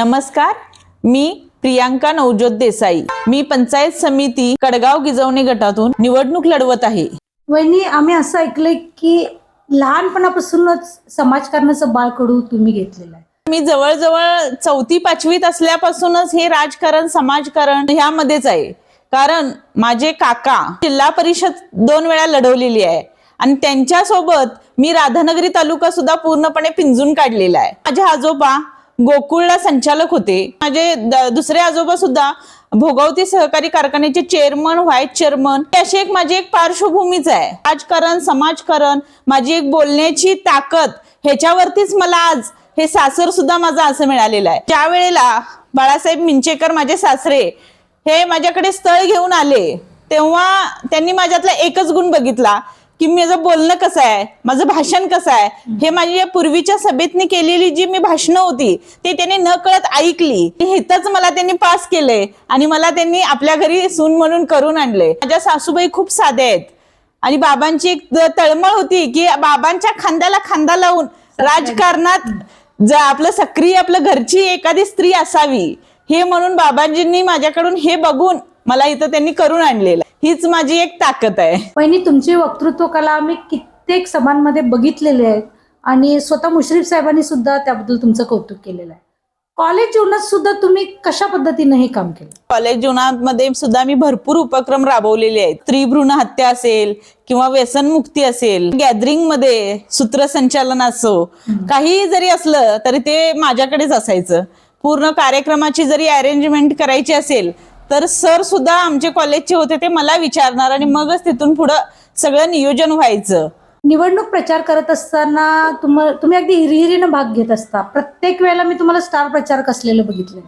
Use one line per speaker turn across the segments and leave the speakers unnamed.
नमस्कार मी प्रियांका नवज्योत देसाई. मी पंचायत समिती कडगाव गिजवणे गटातून निवडणूक लढवत आहे.
वहिनी आम्ही असं ऐकलंय की लहानपणापासूनच समाजकारणाचं बाळकडू तुम्ही घेतलेलं आहे.
मी जवळजवळ चौथी पाचवीत असल्यापासूनच हे राजकारण समाजकारण ह्यामध्येच आहे. कारण माझे काका जिल्हा परिषद दोन वेळा लढवलेली आहे आणि त्यांच्यासोबत मी राधानगरी तालुका सुद्धा पूर्णपणे पिंजून काढलेला आहे. माझे आजोबा गोकुळला संचालक होते. माझे दुसरे आजोबा सुद्धा भोगावती सहकारी कारखान्याचे चेअरमन व्हाईस चेअरमन अशी एक माझी एक पार्श्वभूमीच आहे. राजकारण समाजकारण माझी एक बोलण्याची ताकद ह्याच्यावरतीच मला आज हे सासर सुद्धा माझं असं मिळालेलं आहे. ज्या वेळेला बाळासाहेब मिंचेकर माझे सासरे हे माझ्याकडे स्थळ घेऊन आले तेव्हा त्यांनी माझ्यातला एकच गुण बघितला. की माझं बोलणं कसं आहे? माझं भाषण कसं आहे? हे माझी या पूर्वीच्या सभेतनी केलेली जी मी भाषणं होती ते त्यांनी न कळत ऐकली. हिथंच मला त्यांनी पास केले आणि मला त्यांनी आपल्या घरी सून म्हणून करून आणले. माझ्या सासूबाई खूप साध्या आहेत. आणि बाबांची एक तळमळ होती की बाबांच्या खांद्याला खांदा लावून राजकारणात जर आपलं सक्रिय आपलं घरची एखादी स्त्री असावी. हे म्हणून बाबांजींनी माझ्याकडून हे बघून मला इथं त्यांनी करून आणलेलं. हीच माझी एक ताकद आहे.
वहिनी तुमची वक्तृत्व कला आम्ही कित्येक सभांमध्ये बघितलेले आहेत आणि स्वतः मुश्रीफ साहेबांनी सुद्धा त्याबद्दल तुमचं कौतुक केलेलं आहे. कॉलेज जीवनात सुद्धा तुम्ही कशा पद्धतीने हे काम केलं?
कॉलेज जीवनामध्ये सुद्धा मी भरपूर उपक्रम राबवलेले आहेत. स्त्री भ्रूण हत्या असेल किंवा व्यसनमुक्ती असेल गॅदरिंगमध्ये सूत्रसंचालन असो काहीही जरी असलं तरी ते माझ्याकडेच असायचं. पूर्ण कार्यक्रमाची जरी अरेंजमेंट करायची असेल तर सर सुद्धा आमचे कॉलेजचे होते ते मला विचारणार आणि मगच तिथून पुढं सगळं नियोजन व्हायचं.
निवडणूक प्रचार करत असताना तुम तुम्ही अगदी हिरिहिरीनं भाग घेत असता. प्रत्येक वेळेला मी तुम्हाला स्टार प्रचारक असलेलं बघितलं.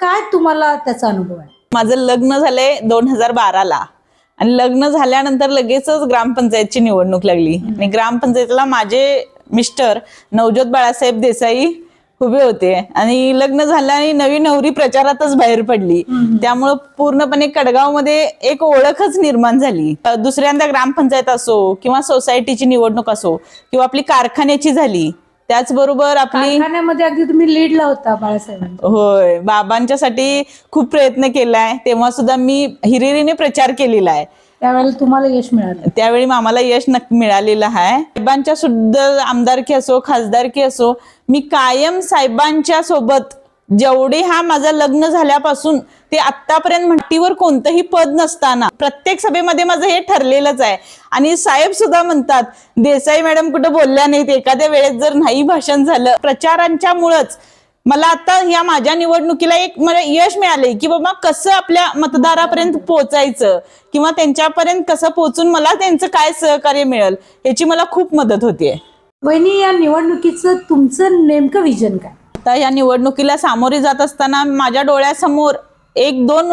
काय तुम्हाला त्याचा अनुभव आहे?
माझं लग्न झालंय दोन हजार बाराला. आणि लग्न झाल्यानंतर लगेचच ग्रामपंचायतची निवडणूक लागली. आणि ग्रामपंचायतीला माझे मिस्टर नवज्योत बाळासाहेब देसाई उभे होते. आणि लग्न झालं आणि नवी नवरी प्रचारातच बाहेर पडली. त्यामुळं पूर्णपणे कडगावमध्ये एक ओळखच निर्माण झाली. दुसऱ्यांदा ग्रामपंचायत असो किंवा सोसायटीची निवडणूक असो किंवा आपली कारखान्याची झाली त्याचबरोबर आपली
कारखान्यामध्ये अगदी तुम्ही लीडला होता बाळासाहेबांच्या.
होय. बाबांच्यासाठी खूप प्रयत्न केलाय. तेव्हा सुद्धा मी हिरिरीने प्रचार केलेला आहे.
त्यावेळेला तुम्हाला यश मिळालं.
त्यावेळी आम्हाला यश नक्की मिळालेलं आहे. साहेबांच्या सुद्धा आमदारकी असो खासदारकी असो मी कायम साहेबांच्या सोबत जेवढे हा माझं लग्न झाल्यापासून ते आतापर्यंत म्हणतीवर कोणतंही पद नसताना प्रत्येक सभेमध्ये माझं हे ठरलेलंच आहे. आणि साहेब सुद्धा म्हणतात देसाई मॅडम कुठं बोलल्या नाहीत? एखाद्या वेळेस जर नाही भाषण झालं प्रचारांच्या मुळच मला आता या माझ्या निवडणुकीला एक मला यश मिळालंय की बाबा कसं आपल्या मतदारापर्यंत पोहोचायचं किंवा त्यांच्यापर्यंत कसं पोहोचून मला त्यांचं काय सहकार्य मिळेल याची मला खूप मदत होतीये.
वहिनी या निवडणुकीचं तुमचं नेमकं विजन काय?
आता या निवडणुकीला सामोरे जात असताना माझ्या डोळ्यासमोर एक दोन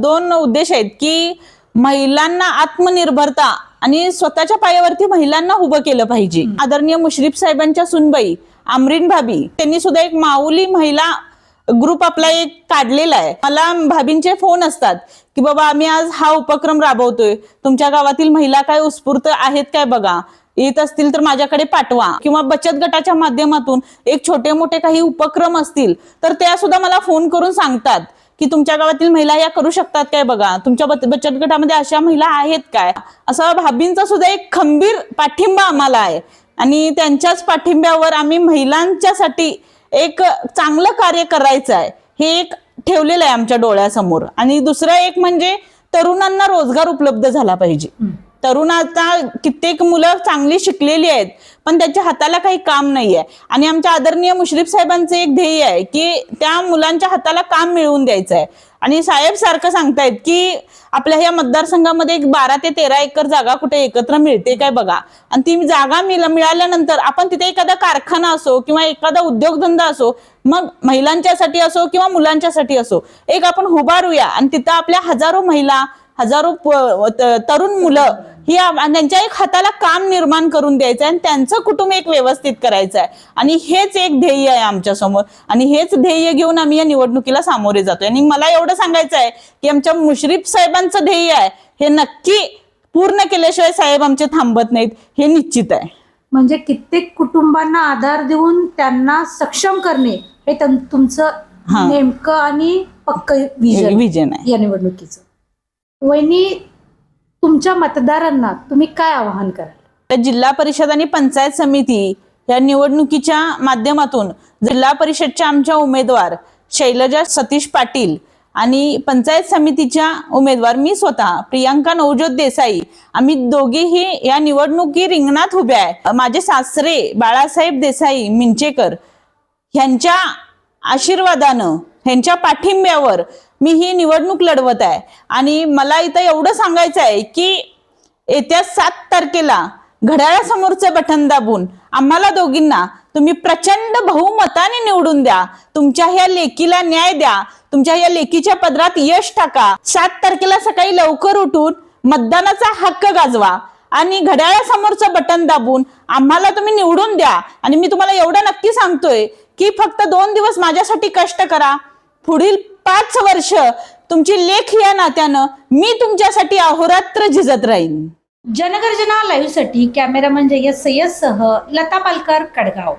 दोन उद्देश आहेत की महिलांना आत्मनिर्भरता आणि स्वतःच्या पायावरती महिलांना उभं केलं पाहिजे. आदरणीय मुश्रीफ साहेबांच्या सुनबाई आमरीन भाभी त्यांनी सुद्धा एक माऊली महिला ग्रुप आपला एक काढलेला आहे. मला भाभींचे फोन असतात की बाबा आम्ही आज हा उपक्रम राबवतोय. तुमच्या गावातील महिला काय उत्स्फूर्त आहेत काय बघा. येत असतील तर माझ्याकडे पाठवा. किंवा बचत गटाच्या माध्यमातून एक छोटे मोठे काही उपक्रम असतील तर त्या सुद्धा मला फोन करून सांगतात की तुमच्या गावातील महिला या करू शकतात काय बघा? तुमच्या बचत गटामध्ये अशा महिला आहेत काय? असा भाभींचा सुद्धा एक खंबीर पाठिंबा आम्हाला आहे. आणि त्यांच्याच पाठिंब्यावर आम्ही महिलांच्यासाठी एक चांगलं कार्य करायचं आहे हे एक ठेवलेलं आहे आमच्या डोळ्यासमोर. आणि दुसरं एक म्हणजे तरुणांना रोजगार उपलब्ध झाला पाहिजे. तरुण आता कित्येक मुलं चांगली शिकलेली आहेत पण त्यांच्या हाताला काही काम नाहीये. आणि आमच्या आदरणीय मुश्रीफ साहेबांचं एक ध्येय आहे की त्या मुलांच्या हाताला काम मिळवून द्यायचं आहे. आणि साहेब सारखं सांगतायत की आपल्या ह्या मतदारसंघामध्ये एक बारा ते तेरा एकर जागा कुठे एकत्र मिळते काय बघा. आणि ती जागा मिळाल्यानंतर आपण तिथे एखादा कारखाना असो किंवा एखादा उद्योगधंदा असो मग महिलांच्यासाठी असो किंवा मुलांच्यासाठी असो एक आपण उभारूया आणि तिथं आपल्या हजारो महिला हजारो प- त- तरुण मुलं ही त्यांच्या एक हाताला काम निर्माण करून द्यायचं आहे आणि त्यांचं कुटुंब एक व्यवस्थित करायचं आहे आणि हेच एक ध्येय आहे आमच्यासमोर. आणि हेच ध्येय घेऊन आम्ही या निवडणुकीला सामोरे जातोय. आणि मला एवढं सांगायचं आहे की आमच्या मुश्रीफ साहेबांचं ध्येय आहे. हे नक्की पूर्ण केल्याशिवाय साहेब आमचे थांबत नाहीत. हे निश्चित आहे.
म्हणजे कित्येक कुटुंबांना आधार देऊन त्यांना सक्षम करणे हे तम- तुमचं. नेमकं आणि पक्क विजन
आहे.
या निवडणुकीचं. वहिनी तुमच्या मतदारांना तुम्ही काय आवाहन कराल?
तर जिल्हा परिषद आणि पंचायत समिती या निवडणुकीच्या माध्यमातून जिल्हा परिषदच्या आमच्या उमेदवार शैलजा सतीश पाटील आणि पंचायत समितीच्या उमेदवार मी स्वतः प्रियांका नवज्योत देसाई आम्ही दोघेही या निवडणुकी रिंगणात उभ्या आहे. माझे सासरे बाळासाहेब देसाई मिंचेकर ह्यांच्या आशीर्वादानं ह्यांच्या पाठिंब्यावर मी ही निवडणूक लढवत आहे. आणि मला इथं एवढं सांगायचं आहे की येत्या सात तारखेला घड्याळासमोरचे बटन दाबून आम्हाला दोघींना तुम्ही प्रचंड बहुमताने निवडून द्या. तुमच्या ह्या लेकीला न्याय द्या. तुमच्या या लेकीच्या पदरात यश टाका. सात तारखेला सकाळी लवकर उठून मतदानाचा हक्क गाजवा. आणि घड्याळासमोरचं बटन दाबून आम्हाला तुम्ही निवडून द्या. आणि मी तुम्हाला एवढं नक्की सांगतोय की फक्त दोन दिवस माझ्यासाठी कष्ट करा. पुढील पाच वर्ष तुमची लेख या नात्यानं मी तुमच्यासाठी अहोरात्र झिजत राहीन.
जनगर्जना लाईव्हसाठी कॅमेरामन जय्यद सह लता पालकर कडगाव.